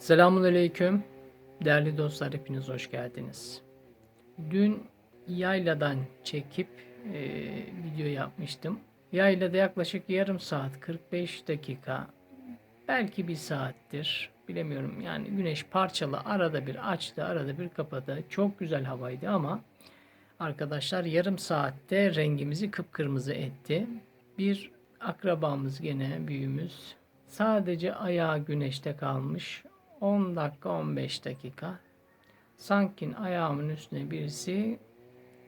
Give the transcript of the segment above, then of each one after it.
Selamun Aleyküm. Değerli dostlar hepiniz hoş geldiniz. Dün yayladan çekip e, video yapmıştım. Yaylada yaklaşık yarım saat 45 dakika belki bir saattir bilemiyorum yani güneş parçalı arada bir açtı arada bir kapadı. Çok güzel havaydı ama arkadaşlar yarım saatte rengimizi kıpkırmızı etti. Bir akrabamız gene büyüğümüz sadece ayağı güneşte kalmış 10 dakika 15 dakika sanki ayağımın üstüne birisi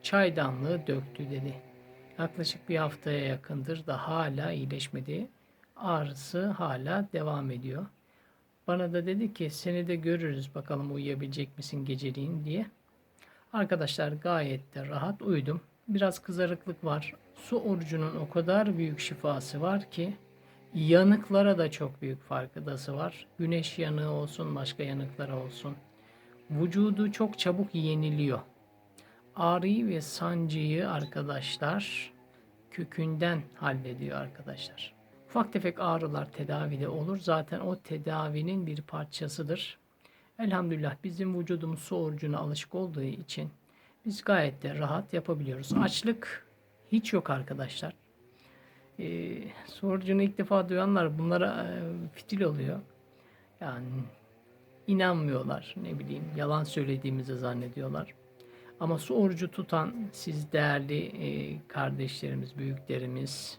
çaydanlığı döktü dedi. Yaklaşık bir haftaya yakındır da hala iyileşmedi. Ağrısı hala devam ediyor. Bana da dedi ki seni de görürüz bakalım uyuyabilecek misin geceliğin diye. Arkadaşlar gayet de rahat uyudum. Biraz kızarıklık var. Su orucunun o kadar büyük şifası var ki yanıklara da çok büyük farkıdası var. Güneş yanığı olsun, başka yanıklara olsun. Vücudu çok çabuk yeniliyor. Ağrıyı ve sancıyı arkadaşlar kökünden hallediyor arkadaşlar. Ufak tefek ağrılar tedavide olur. Zaten o tedavinin bir parçasıdır. Elhamdülillah bizim vücudumuz su orucuna alışık olduğu için biz gayet de rahat yapabiliyoruz. Açlık hiç yok arkadaşlar. Ee, su orucunu ilk defa duyanlar bunlara e, fitil oluyor. Yani inanmıyorlar ne bileyim yalan söylediğimizi zannediyorlar. Ama su orucu tutan siz değerli e, kardeşlerimiz, büyüklerimiz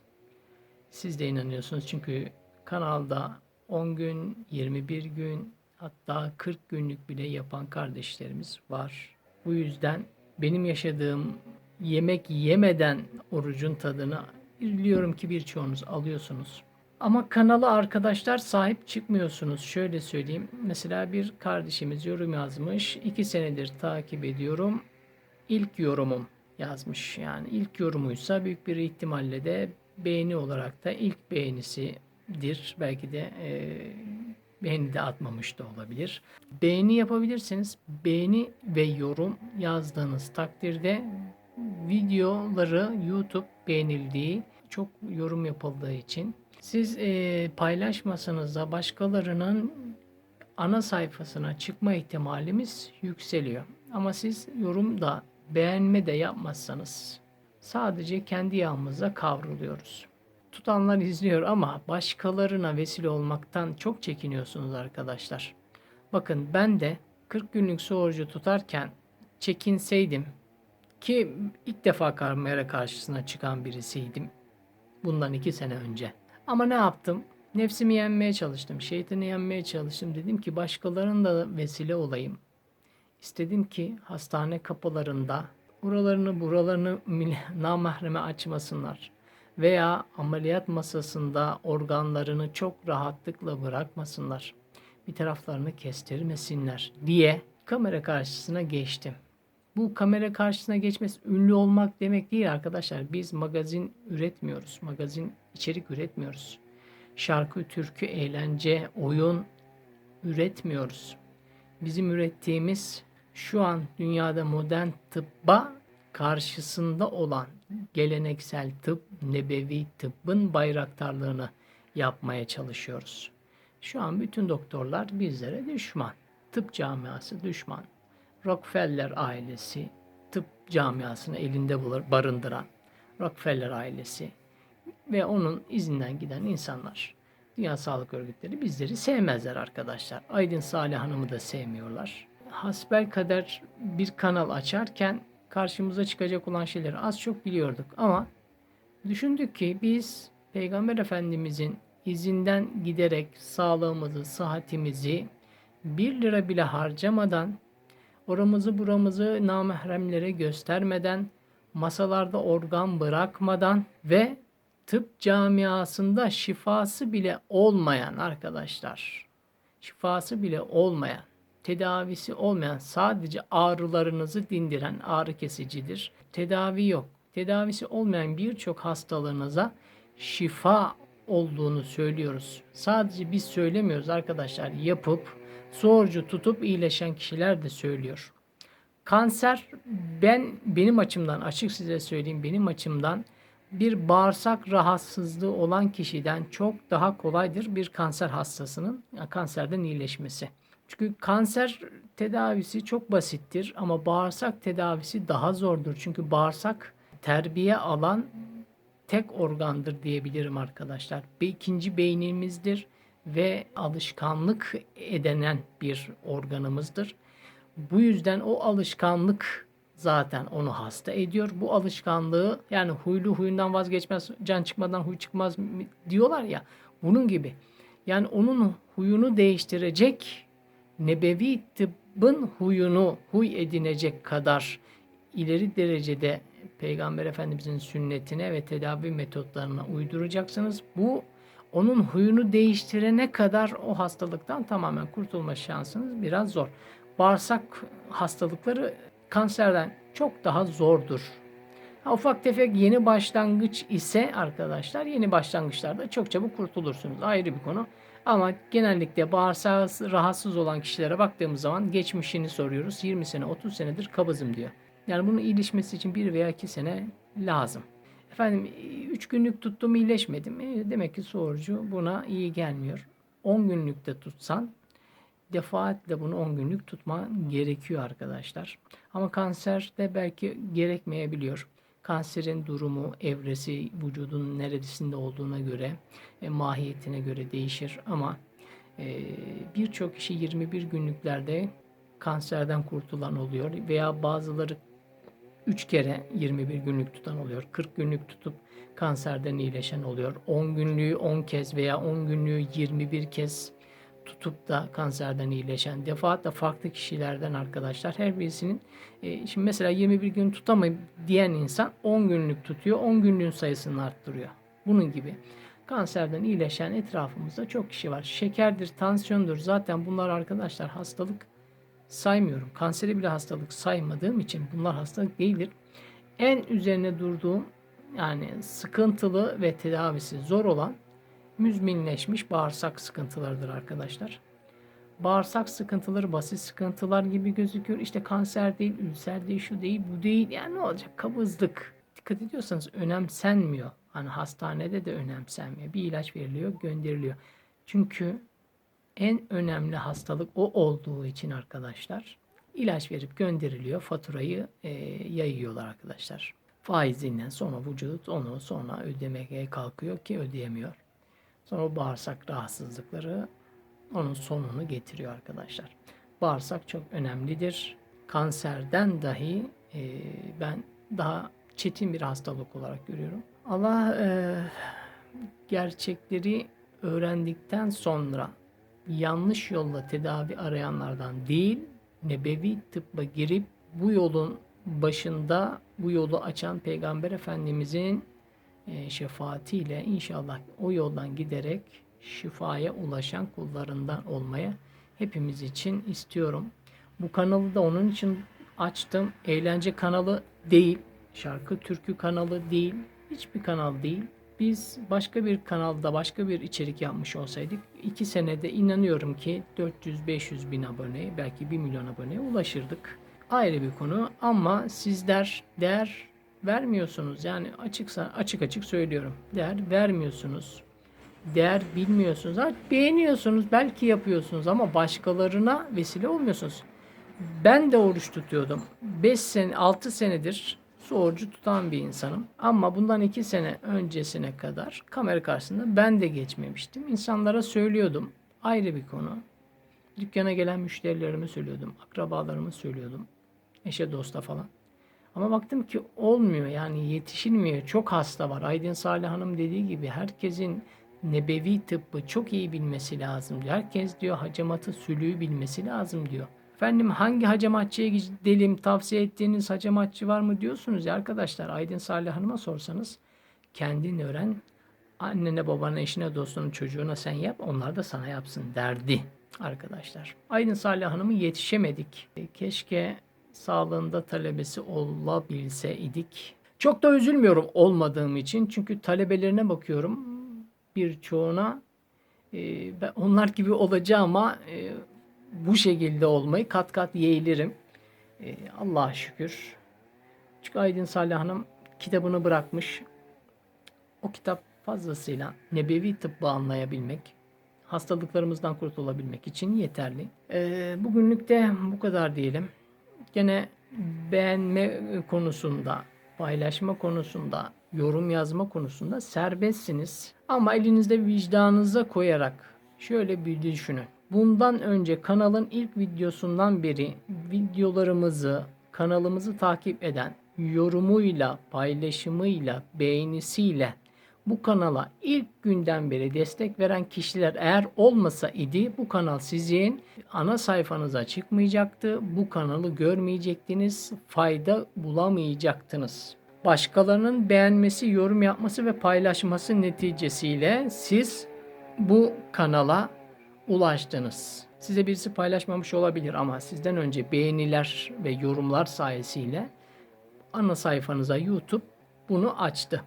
siz de inanıyorsunuz. Çünkü kanalda 10 gün, 21 gün hatta 40 günlük bile yapan kardeşlerimiz var. Bu yüzden benim yaşadığım yemek yemeden orucun tadını biliyorum ki birçoğunuz alıyorsunuz. Ama kanala arkadaşlar sahip çıkmıyorsunuz. Şöyle söyleyeyim. Mesela bir kardeşimiz yorum yazmış. İki senedir takip ediyorum. İlk yorumum yazmış. Yani ilk yorumuysa büyük bir ihtimalle de beğeni olarak da ilk beğenisidir. Belki de e, beğeni de atmamış da olabilir. Beğeni yapabilirsiniz. Beğeni ve yorum yazdığınız takdirde videoları YouTube beğenildiği çok yorum yapıldığı için siz e, paylaşmasanız da başkalarının ana sayfasına çıkma ihtimalimiz yükseliyor. Ama siz yorum da beğenme de yapmazsanız sadece kendi yağımıza kavruluyoruz. Tutanlar izliyor ama başkalarına vesile olmaktan çok çekiniyorsunuz arkadaşlar. Bakın ben de 40 günlük su tutarken çekinseydim ki ilk defa kamera karşısına çıkan birisiydim bundan iki sene önce. Ama ne yaptım? Nefsimi yenmeye çalıştım. Şeytanı yenmeye çalıştım. Dedim ki başkalarının da vesile olayım. İstedim ki hastane kapılarında buralarını buralarını namahreme açmasınlar. Veya ameliyat masasında organlarını çok rahatlıkla bırakmasınlar. Bir taraflarını kestirmesinler diye kamera karşısına geçtim. Bu kamera karşısına geçmesi ünlü olmak demek değil arkadaşlar. Biz magazin üretmiyoruz. Magazin içerik üretmiyoruz. Şarkı, türkü, eğlence, oyun üretmiyoruz. Bizim ürettiğimiz şu an dünyada modern tıbba karşısında olan geleneksel tıp, nebevi tıbbın bayraktarlığını yapmaya çalışıyoruz. Şu an bütün doktorlar bizlere düşman. Tıp camiası düşman. Rockefeller ailesi, tıp camiasını elinde bulur, barındıran Rockefeller ailesi ve onun izinden giden insanlar. Dünya Sağlık Örgütleri bizleri sevmezler arkadaşlar. Aydın Salih Hanım'ı da sevmiyorlar. Hasbel kader bir kanal açarken karşımıza çıkacak olan şeyleri az çok biliyorduk ama düşündük ki biz Peygamber Efendimizin izinden giderek sağlığımızı, sıhhatimizi bir lira bile harcamadan oramızı buramızı namahremlere göstermeden, masalarda organ bırakmadan ve tıp camiasında şifası bile olmayan arkadaşlar, şifası bile olmayan, tedavisi olmayan sadece ağrılarınızı dindiren ağrı kesicidir. Tedavi yok. Tedavisi olmayan birçok hastalığınıza şifa olduğunu söylüyoruz. Sadece biz söylemiyoruz arkadaşlar. Yapıp sorucu tutup iyileşen kişiler de söylüyor. Kanser ben benim açımdan açık size söyleyeyim benim açımdan bir bağırsak rahatsızlığı olan kişiden çok daha kolaydır bir kanser hastasının kanserden iyileşmesi. Çünkü kanser tedavisi çok basittir ama bağırsak tedavisi daha zordur. Çünkü bağırsak terbiye alan tek organdır diyebilirim arkadaşlar. İkinci beynimizdir ve alışkanlık edinen bir organımızdır. Bu yüzden o alışkanlık zaten onu hasta ediyor. Bu alışkanlığı yani huylu huyundan vazgeçmez, can çıkmadan huy çıkmaz diyorlar ya. Bunun gibi. Yani onun huyunu değiştirecek nebevi tıbbın huyunu huy edinecek kadar ileri derecede Peygamber Efendimizin sünnetine ve tedavi metotlarına uyduracaksınız. Bu onun huyunu değiştirene kadar o hastalıktan tamamen kurtulma şansınız biraz zor. Bağırsak hastalıkları kanserden çok daha zordur. Ha, ufak tefek yeni başlangıç ise arkadaşlar yeni başlangıçlarda çok çabuk kurtulursunuz. Ayrı bir konu. Ama genellikle bağırsağı rahatsız olan kişilere baktığımız zaman geçmişini soruyoruz. 20 sene 30 senedir kabızım diyor. Yani bunun iyileşmesi için bir veya iki sene lazım. Efendim 3 günlük tuttum iyileşmedim. E, demek ki sorucu buna iyi gelmiyor. 10 günlükte tutsan defaatle bunu 10 günlük tutma gerekiyor arkadaşlar. Ama kanserde belki gerekmeyebiliyor. Kanserin durumu, evresi, vücudun neresinde olduğuna göre, e, mahiyetine göre değişir. Ama e, birçok kişi 21 günlüklerde kanserden kurtulan oluyor veya bazıları 3 kere 21 günlük tutan oluyor. 40 günlük tutup kanserden iyileşen oluyor. 10 günlüğü 10 kez veya 10 günlüğü 21 kez tutup da kanserden iyileşen defaatle farklı kişilerden arkadaşlar her birisinin e, şimdi mesela 21 gün tutamayım diyen insan 10 günlük tutuyor 10 günlüğün sayısını arttırıyor. Bunun gibi kanserden iyileşen etrafımızda çok kişi var. Şekerdir, tansiyondur zaten bunlar arkadaşlar hastalık saymıyorum. Kanseri bile hastalık saymadığım için bunlar hastalık değildir. En üzerine durduğum yani sıkıntılı ve tedavisi zor olan müzminleşmiş bağırsak sıkıntılarıdır arkadaşlar. Bağırsak sıkıntıları basit sıkıntılar gibi gözüküyor. İşte kanser değil, ülser değil, şu değil, bu değil. Yani ne olacak? Kabızlık. Dikkat ediyorsanız önemsenmiyor. Hani hastanede de önemsenmiyor. Bir ilaç veriliyor, gönderiliyor. Çünkü en önemli hastalık o olduğu için arkadaşlar ilaç verip gönderiliyor. Faturayı e, yayıyorlar arkadaşlar. Faizinden sonra vücut onu sonra ödemeye kalkıyor ki ödeyemiyor. Sonra bağırsak rahatsızlıkları onun sonunu getiriyor arkadaşlar. Bağırsak çok önemlidir. Kanserden dahi e, ben daha çetin bir hastalık olarak görüyorum. Allah e, gerçekleri öğrendikten sonra yanlış yolla tedavi arayanlardan değil, nebevi tıbba girip bu yolun başında bu yolu açan Peygamber Efendimizin e, şefaatiyle inşallah o yoldan giderek şifaya ulaşan kullarından olmaya hepimiz için istiyorum. Bu kanalı da onun için açtım. Eğlence kanalı değil, şarkı türkü kanalı değil, hiçbir kanal değil. Biz başka bir kanalda başka bir içerik yapmış olsaydık iki senede inanıyorum ki 400-500 bin abone belki 1 milyon aboneye ulaşırdık. Ayrı bir konu ama sizler değer vermiyorsunuz. Yani açıksa açık açık söylüyorum. Değer vermiyorsunuz. Değer bilmiyorsunuz. Ha, beğeniyorsunuz, belki yapıyorsunuz ama başkalarına vesile olmuyorsunuz. Ben de oruç tutuyordum. 5 sene, 6 senedir su orucu tutan bir insanım. Ama bundan 2 sene öncesine kadar kamera karşısında ben de geçmemiştim. İnsanlara söylüyordum. Ayrı bir konu. Dükkana gelen müşterilerime söylüyordum. Akrabalarıma söylüyordum. Eşe dosta falan. Ama baktım ki olmuyor yani yetişilmiyor. Çok hasta var. Aydın Salih Hanım dediği gibi herkesin nebevi tıbbı çok iyi bilmesi lazım. Herkes diyor hacamatı sülüğü bilmesi lazım diyor. Efendim hangi hacamatçıya gidelim tavsiye ettiğiniz hacamatçı var mı diyorsunuz ya arkadaşlar. Aydın Salih Hanım'a sorsanız kendin öğren. Annene, babana, eşine, dostuna, çocuğuna sen yap. Onlar da sana yapsın derdi arkadaşlar. Aydın Salih Hanım'ı yetişemedik. Keşke sağlığında talebesi olabilse idik. Çok da üzülmüyorum olmadığım için. Çünkü talebelerine bakıyorum. Birçoğuna e, onlar gibi olacağıma e, bu şekilde olmayı kat kat yeğlerim. E, Allah'a şükür. Çünkü Aydın Salih Hanım kitabını bırakmış. O kitap fazlasıyla nebevi tıbbı anlayabilmek, hastalıklarımızdan kurtulabilmek için yeterli. Ee, bugünlük de bu kadar diyelim. Gene beğenme konusunda, paylaşma konusunda, yorum yazma konusunda serbestsiniz. Ama elinizde vicdanınıza koyarak şöyle bir düşünün. Bundan önce kanalın ilk videosundan beri videolarımızı, kanalımızı takip eden yorumuyla, paylaşımıyla, beğenisiyle bu kanala ilk günden beri destek veren kişiler eğer olmasa idi bu kanal sizin ana sayfanıza çıkmayacaktı. Bu kanalı görmeyecektiniz, fayda bulamayacaktınız. Başkalarının beğenmesi, yorum yapması ve paylaşması neticesiyle siz bu kanala ulaştınız. Size birisi paylaşmamış olabilir ama sizden önce beğeniler ve yorumlar sayesiyle ana sayfanıza YouTube bunu açtı.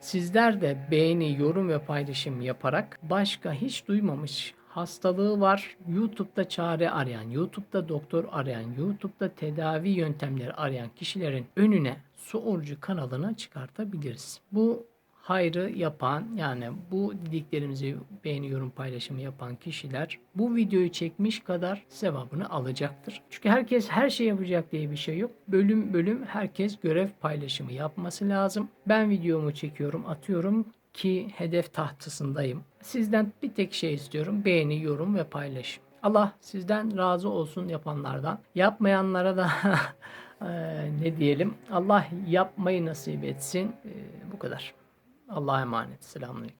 Sizler de beğeni, yorum ve paylaşım yaparak başka hiç duymamış hastalığı var. YouTube'da çare arayan, YouTube'da doktor arayan, YouTube'da tedavi yöntemleri arayan kişilerin önüne su orucu kanalına çıkartabiliriz. Bu hayrı yapan yani bu dediklerimizi beğeni, yorum, paylaşımı yapan kişiler bu videoyu çekmiş kadar sevabını alacaktır. Çünkü herkes her şey yapacak diye bir şey yok. Bölüm bölüm herkes görev paylaşımı yapması lazım. Ben videomu çekiyorum, atıyorum ki hedef tahtasındayım. Sizden bir tek şey istiyorum. Beğeni, yorum ve paylaşım. Allah sizden razı olsun yapanlardan. Yapmayanlara da eee, ne diyelim? Allah yapmayı nasip etsin. Eee, bu kadar. Allah'a emanet. Selamünaleyküm.